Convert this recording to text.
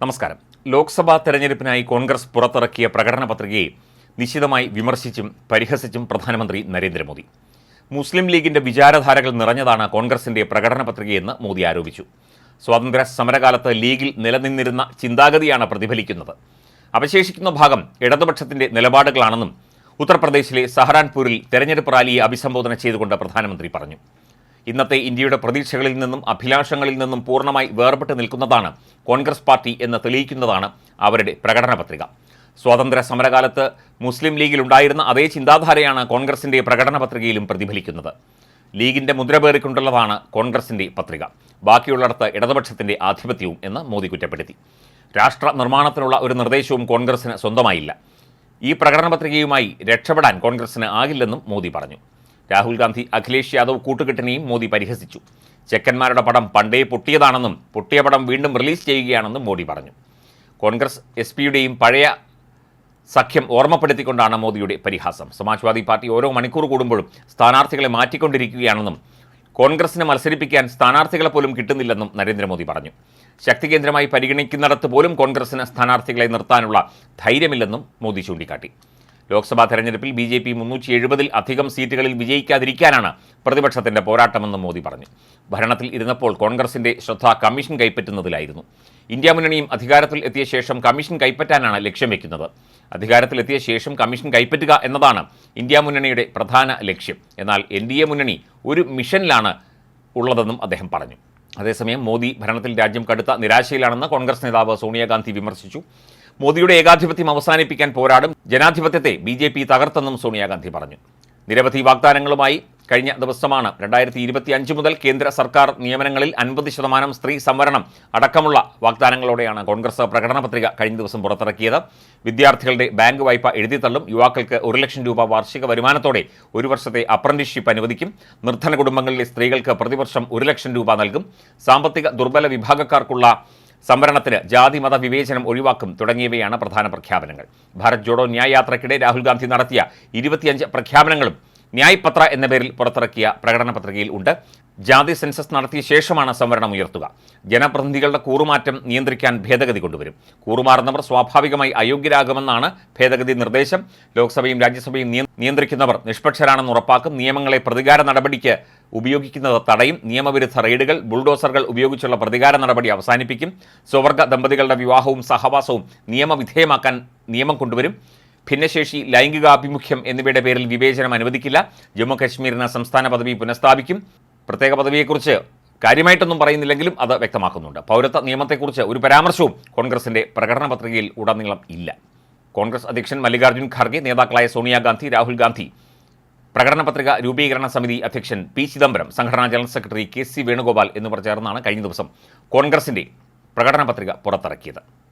നമസ്കാരം. ലോക്സഭാ തെരഞ്ഞെടുപ്പിനായി കോൺഗ്രസ് പുറത്തിറക്കിയ പ്രകടന പത്രികയെ നിശിതമായി വിമർശിച്ചും പരിഹസിച്ചും പ്രധാനമന്ത്രി നരേന്ദ്രമോദി. മുസ്ലിം ലീഗിന്റെ വിചാരധാരകൾ നിറഞ്ഞതാണ് കോൺഗ്രസിന്റെ പ്രകടന പത്രികയെന്ന് മോദി ആരോപിച്ചു. സ്വാതന്ത്ര്യ സമരകാലത്ത് ലീഗിൽ നിലനിന്നിരുന്ന ചിന്താഗതിയാണ് പ്രതിഫലിക്കുന്നത്. അവശേഷിക്കുന്ന ഭാഗം ഇടതുപക്ഷത്തിന്റെ നിലപാടുകളാണെന്നും ഉത്തർപ്രദേശിലെ സഹറാൻപൂരിൽ തെരഞ്ഞെടുപ്പ് റാലിയെ അഭിസംബോധന ചെയ്തുകൊണ്ട് പ്രധാനമന്ത്രി പറഞ്ഞു. ഇന്നത്തെ ഇന്ത്യയുടെ പ്രതീക്ഷകളിൽ നിന്നും അഭിലാഷങ്ങളിൽ നിന്നും പൂർണമായി വേർപെട്ട് നിൽക്കുന്നതാണ് കോൺഗ്രസ് പാർട്ടി എന്ന് തെളിയിക്കുന്നതാണ് അവരുടെ പ്രകടന പത്രിക. സ്വാതന്ത്ര്യ സമരകാലത്ത് മുസ്ലിം ലീഗിൽ ഉണ്ടായിരുന്ന അതേ ചിന്താധാരയാണ് കോൺഗ്രസിന്റെ പ്രകടന പത്രികയിലും പ്രതിഫലിക്കുന്നത്. ലീഗിന്റെ മുദ്രപേറിക്കൊണ്ടുള്ളതാണ് കോൺഗ്രസിന്റെ പത്രിക. ബാക്കിയുള്ളിടത്ത് ഇടതുപക്ഷത്തിന്റെ ആധിപത്യവും എന്ന് മോദി കുറ്റപ്പെടുത്തി. രാഷ്ട്ര നിർമ്മാണത്തിനുള്ള ഒരു നിർദ്ദേശവും കോൺഗ്രസിന് സ്വന്തമായില്ല. ഈ പ്രകടന പത്രികയുമായി രക്ഷപ്പെടാൻ കോൺഗ്രസിന് ആകില്ലെന്നും മോദി പറഞ്ഞു. രാഹുൽ ഗാന്ധി അഖിലേഷ് യാദവ് കൂട്ടുകെട്ടിനെയും മോദി പരിഹസിച്ചു. ചെക്കന്മാരുടെ പടം പണ്ടേ പൊട്ടിയതാണെന്നും പൊട്ടിയ പടം വീണ്ടും റിലീസ് ചെയ്യുകയാണെന്നും മോദി പറഞ്ഞു. കോൺഗ്രസ് എസ് പിയുടെയും പഴയ സഖ്യം ഓർമ്മപ്പെടുത്തിക്കൊണ്ടാണ് മോദിയുടെ പരിഹാസം. സമാജ്വാദി പാർട്ടി ഓരോ മണിക്കൂർ കൂടുമ്പോഴും സ്ഥാനാർത്ഥികളെ മാറ്റിക്കൊണ്ടിരിക്കുകയാണെന്നും കോൺഗ്രസിനെ മത്സരിപ്പിക്കാൻ സ്ഥാനാർത്ഥികളെ പോലും കിട്ടുന്നില്ലെന്നും നരേന്ദ്രമോദി പറഞ്ഞു. ശക്തി കേന്ദ്രമായി പരിഗണിക്കുന്നിടത്ത് പോലും കോൺഗ്രസിന് സ്ഥാനാർത്ഥികളെ നിർത്താനുള്ള ധൈര്യമില്ലെന്നും മോദി ചൂണ്ടിക്കാട്ടി. ലോക്സഭാ തെരഞ്ഞെടുപ്പിൽ ബി ജെ പി മുന്നൂറ്റി എഴുപതിൽ അധികം സീറ്റുകളിൽ വിജയിക്കാതിരിക്കാനാണ് പ്രതിപക്ഷത്തിന്റെ പോരാട്ടമെന്നും മോദി പറഞ്ഞു. ഭരണത്തിൽ ഇരുന്നപ്പോൾ കോൺഗ്രസിന്റെ ശ്രദ്ധ കമ്മീഷൻ കൈപ്പറ്റുന്നതിലായിരുന്നു. ഇന്ത്യ മുന്നണിയും അധികാരത്തിൽ എത്തിയ ശേഷം കമ്മീഷൻ കൈപ്പറ്റാനാണ് ലക്ഷ്യം വെക്കുന്നത്. അധികാരത്തിലെത്തിയ ശേഷം കമ്മീഷൻ കൈപ്പറ്റുക എന്നതാണ് ഇന്ത്യ മുന്നണിയുടെ പ്രധാന ലക്ഷ്യം. എന്നാൽ എൻ ഡി എ മുന്നണി ഒരു മിഷനിലാണ് ഉള്ളതെന്നും അദ്ദേഹം പറഞ്ഞു. അതേസമയം മോദി ഭരണത്തിൽ രാജ്യം കടുത്ത നിരാശയിലാണെന്ന് കോൺഗ്രസ് നേതാവ് സോണിയാഗാന്ധി വിമർശിച്ചു. മോദിയുടെ ഏകാധിപത്യം അവസാനിപ്പിക്കാൻ പോരാടും. ജനാധിപത്യത്തെ ബി ജെ പി തകർത്തെന്നും സോണിയാഗാന്ധി പറഞ്ഞു. നിരവധി വാഗ്ദാനങ്ങളുമായി കഴിഞ്ഞ ദിവസമാണ് രണ്ടായിരത്തി ഇരുപത്തി അഞ്ച് മുതൽ കേന്ദ്ര സർക്കാർ നിയമനങ്ങളിൽ അൻപത് ശതമാനം സ്ത്രീ സംവരണം അടക്കമുള്ള വാഗ്ദാനങ്ങളോടെയാണ് കോൺഗ്രസ് പ്രകടന പത്രിക കഴിഞ്ഞ ദിവസം പുറത്തിറക്കിയത്. വിദ്യാർത്ഥികളുടെ ബാങ്ക് വായ്പ എഴുതിത്തള്ളും. യുവാക്കൾക്ക് ഒരു ലക്ഷം രൂപ വാർഷിക വരുമാനത്തോടെ ഒരു വർഷത്തെ അപ്രന്റീസ്ഷിപ്പ് അനുവദിക്കും. നിർധന കുടുംബങ്ങളിലെ സ്ത്രീകൾക്ക് പ്രതിവർഷം ഒരു ലക്ഷം രൂപ നൽകും. സാമ്പത്തിക ദുർബല വിഭാഗക്കാർക്കുള്ള സംവരണത്തിന് ജാതി മത വിവേചനം ഒഴിവാക്കും തുടങ്ങിയവയാണ് പ്രധാന പ്രഖ്യാപനങ്ങൾ. ഭാരത് ജോഡോ ന്യായ യാത്രയ്ക്കിടെ രാഹുൽ ഗാന്ധി നടത്തിയ ഇരുപത്തിയഞ്ച് പ്രഖ്യാപനങ്ങളും ന്യായ് പത്ര എന്ന പേരിൽ പുറത്തിറക്കിയ പ്രകടന പത്രികയിൽ ഉണ്ട്. ജാതി സെൻസസ് നടത്തിയ ശേഷമാണ് സംവരണം ഉയർത്തുക. ജനപ്രതിനിധികളുടെ കൂറുമാറ്റം നിയന്ത്രിക്കാൻ ഭേദഗതി കൊണ്ടുവരും. കൂറുമാറുന്നവർ സ്വാഭാവികമായി അയോഗ്യരാകുമെന്നാണ് ഭേദഗതി നിർദ്ദേശം. ലോക്സഭയും രാജ്യസഭയും നിയന്ത്രിക്കുന്നവർ നിഷ്പക്ഷരാണെന്ന് ഉറപ്പാക്കും. നിയമങ്ങളെ പ്രതികാര നടപടിക്ക് ഉപയോഗിക്കുന്നത് തടയും നിയമവിരുദ്ധ റെയ്ഡുകൾ ബുൾഡോസറുകൾ ഉപയോഗിച്ചുള്ള പ്രതികാര നടപടി അവസാനിപ്പിക്കും. സ്വവർഗ ദമ്പതികളുടെ വിവാഹവും സഹവാസവും നിയമവിധേയമാക്കാൻ നിയമം കൊണ്ടുവരും. ഭിന്നശേഷി ലൈംഗികാഭിമുഖ്യം എന്നിവയുടെ പേരിൽ വിവേചനം അനുവദിക്കില്ല. ജമ്മു കശ്മീരിന് സംസ്ഥാന പദവി പുനഃസ്ഥാപിക്കും. പ്രത്യേക പദവിയെക്കുറിച്ച് കാര്യമായിട്ടൊന്നും പറയുന്നില്ലെങ്കിലും അത് വ്യക്തമാക്കുന്നുണ്ട്. പൗരത്വ നിയമത്തെക്കുറിച്ച് ഒരു പരാമർശവും കോൺഗ്രസിന്റെ പ്രകടന പത്രികയിൽ ഉടനീളം ഇല്ല. കോൺഗ്രസ് അധ്യക്ഷൻ മല്ലികാർജുൻ ഖാർഗെ നേതാക്കളായ സോണിയാഗാന്ധി രാഹുൽ ഗാന്ധി പ്രകടന പത്രിക രൂപീകരണ സമിതി അധ്യക്ഷൻ പി ചിദംബരം സംഘടനാ general secretary K C Venugopal എന്നിവർ ചേർന്നാണ് കഴിഞ്ഞ ദിവസം കോൺഗ്രസിന്റെ പ്രകടന പത്രിക പുറത്തിറക്കിയത്.